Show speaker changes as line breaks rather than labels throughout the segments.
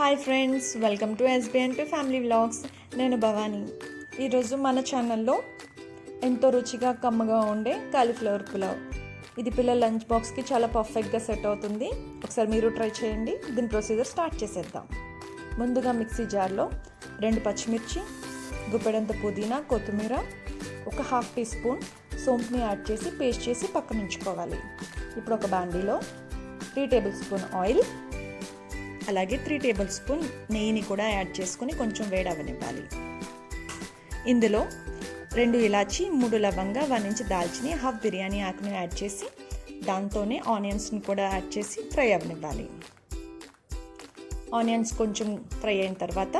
Hi friends welcome to SBNP family vlogs నేను భవానీ. ఈరోజు మన ఛానల్లో ఎంతో రుచిగా కమ్మగా ఉండే కాలీఫ్లవర్ పులావ్. ఇది పిల్లల లంచ్ బాక్స్కి చాలా పర్ఫెక్ట్గా సెట్ అవుతుంది. ఒకసారి మీరు ట్రై చేయండి. దీని ప్రొసీజర్ స్టార్ట్ చేసేద్దాం. ముందుగా మిక్సీ జార్లో రెండు పచ్చిమిర్చి గుప్పెడంత పుదీనా కొత్తిమీర ఒక హాఫ్ టీ స్పూన్ సోంపుని యాడ్ చేసి పేస్ట్ చేసి పక్కన ఉంచుకోవాలి. ఇప్పుడు ఒక బాండీలో త్రీ టేబుల్ స్పూన్ ఆయిల్ అలాగే త్రీ టేబుల్ స్పూన్ నెయ్యిని కూడా యాడ్ చేసుకుని కొంచెం వేడవనివ్వాలి. ఇందులో రెండు ఇలాచి మూడు లవంగా వన్ ఇంచ్ దాల్చిని హాఫ్ బిర్యానీ ఆకుని యాడ్ చేసి దాంతోనే ఆనియన్స్ని కూడా యాడ్ చేసి ఫ్రై అవనివ్వాలి. ఆనియన్స్ కొంచెం ఫ్రై అయిన తర్వాత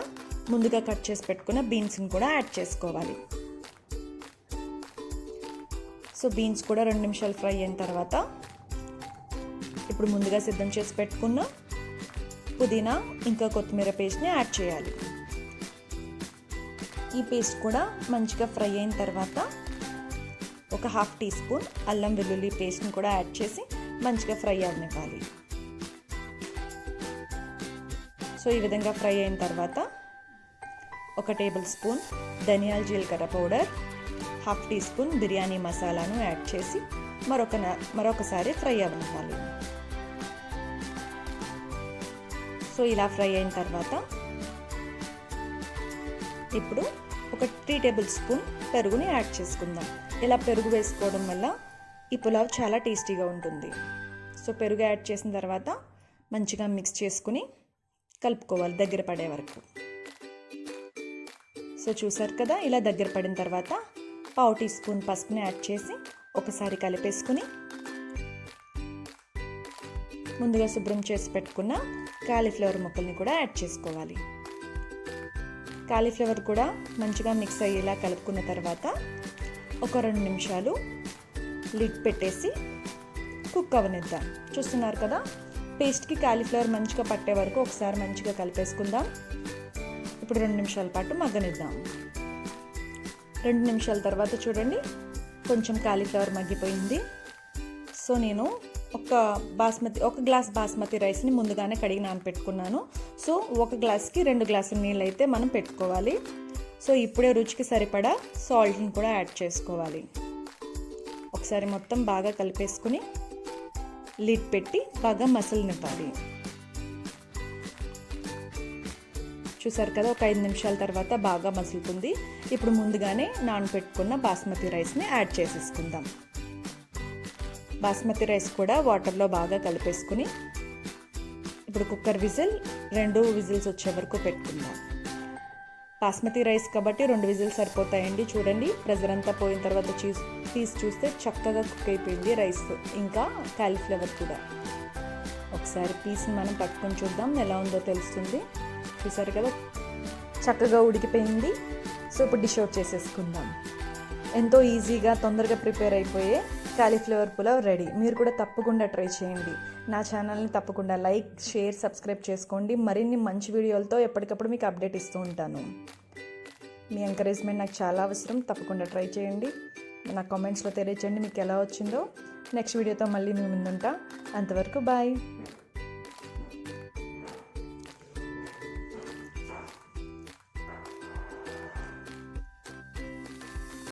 ముందుగా కట్ చేసి పెట్టుకున్న బీన్స్ని కూడా యాడ్ చేసుకోవాలి. సో బీన్స్ కూడా రెండు నిమిషాలు ఫ్రై అయిన తర్వాత ఇప్పుడు ముందుగా సిద్ధం చేసి పెట్టుకున్న పుదీనా ఇంకా కొత్తిమీర పేస్ట్ని యాడ్ చేయాలి. ఈ పేస్ట్ కూడా మంచిగా ఫ్రై అయిన తర్వాత ఒక హాఫ్ టీ స్పూన్ అల్లం వెల్లుల్లి పేస్ట్ని కూడా యాడ్ చేసి మంచిగా ఫ్రై అవనివ్వాలి. సో ఈ విధంగా ఫ్రై అయిన తర్వాత ఒక టేబుల్ స్పూన్ ధనియాల జీలకర్ర powder half tea spoon biryani మసాలాను యాడ్ చేసి మరొక మరొకసారి ఫ్రై అవనివ్వాలి. సో ఇలా ఫ్రై అయిన తర్వాత ఇప్పుడు ఒక త్రీ టేబుల్ స్పూన్ పెరుగుని యాడ్ చేసుకుందాం. ఇలా పెరుగు వేసుకోవడం వల్ల ఈ పులావ్ చాలా టేస్టీగా ఉంటుంది. సో పెరుగు యాడ్ చేసిన తర్వాత మంచిగా మిక్స్ చేసుకుని కలుపుకోవాలి దగ్గర పడే వరకు. సో చూసారు కదా ఇలా దగ్గర పడిన తర్వాత పావు టీ స్పూన్ పసుపుని యాడ్ చేసి ఒకసారి కలిపేసుకుని ముందుగా శుభ్రం చేసి పెట్టుకున్న కాలీఫ్లవర్ ముక్కల్ని కూడా యాడ్ చేసుకోవాలి. కాలీఫ్లవర్ కూడా మంచిగా మిక్స్ అయ్యేలా కలుపుకున్న తర్వాత ఒక రెండు నిమిషాలు లిడ్ పెట్టేసి కుక్ అవనిద్దాం. చూస్తున్నారు కదా? పేస్ట్కి కాలీఫ్లవర్ మంచిగా పట్టే వరకు ఒకసారి మంచిగా కలిపేసుకుందాం. ఇప్పుడు రెండు నిమిషాల పాటు మగ్గనిద్దాం. రెండు నిమిషాల తర్వాత చూడండి కొంచెం కాలీఫ్లవర్ మగ్గిపోయింది. సో నేను ఒక బాస్మతి ఒక గ్లాస్ బాస్మతి రైస్ని ముందుగానే కడిగి నానపెట్టుకున్నాను. సో ఒక గ్లాస్కి రెండు గ్లాసుల నీళ్ళు అయితే మనం పెట్టుకోవాలి. సో ఇప్పుడే రుచికి సరిపడా సాల్ట్ని కూడా యాడ్ చేసుకోవాలి. ఒకసారి మొత్తం బాగా కలిపేసుకుని లిడ్ పెట్టి బాగా మసలనివ్వాలి చూసారు కదా ఒక ఐదు నిమిషాల తర్వాత బాగా మసులుతుంది. ఇప్పుడు ముందుగానే నానబెట్టుకున్న బాస్మతి రైస్ని యాడ్ చేసేసుకుందాం. బాస్మతి రైస్ కూడా వాటర్లో బాగా కలిపేసుకుని ఇప్పుడు కుక్కర్ విజిల్ రెండు విజిల్స్ వచ్చే వరకు పెట్టుకుందాం. బాస్మతి రైస్ కాబట్టి రెండు విజిల్స్ సరిపోతాయండి. చూడండి ప్రెజర్ అంతా పోయిన తర్వాత చీజ్ తీసి చూస్తే చక్కగా కుక్ అయిపోయింది రైస్. ఇంకా కాలీఫ్లవర్ కూడా. ఒకసారి పీస్ని మనం పట్టుకొని చూద్దాం ఎలా ఉందో తెలుస్తుంది. చూసారు కదా చక్కగా ఉడికిపోయింది. సో ఇప్పుడు డిష్ అవుట్ చేసేసుకుందాం. ఎంతో ఈజీగా తొందరగా ప్రిపేర్ అయిపోయే కాలీఫ్లవర్ పులావ్ రెడీ. మీరు కూడా తప్పకుండా ట్రై చేయండి. నా ఛానల్ని తప్పకుండా లైక్ షేర్ సబ్స్క్రైబ్ చేసుకోండి. మరిన్ని మంచి వీడియోలతో ఎప్పటికప్పుడు మీకు అప్డేట్ ఇస్తూ ఉంటాను. మీ ఎంకరేజ్మెంట్ నాకు చాలా అవసరం. తప్పకుండా ట్రై చేయండి. నా కామెంట్స్లో తెలియచేయండి మీకు ఎలా వచ్చిందో. నెక్స్ట్ వీడియోతో మళ్ళీ మీ ముందుంటా. అంతవరకు బాయ్.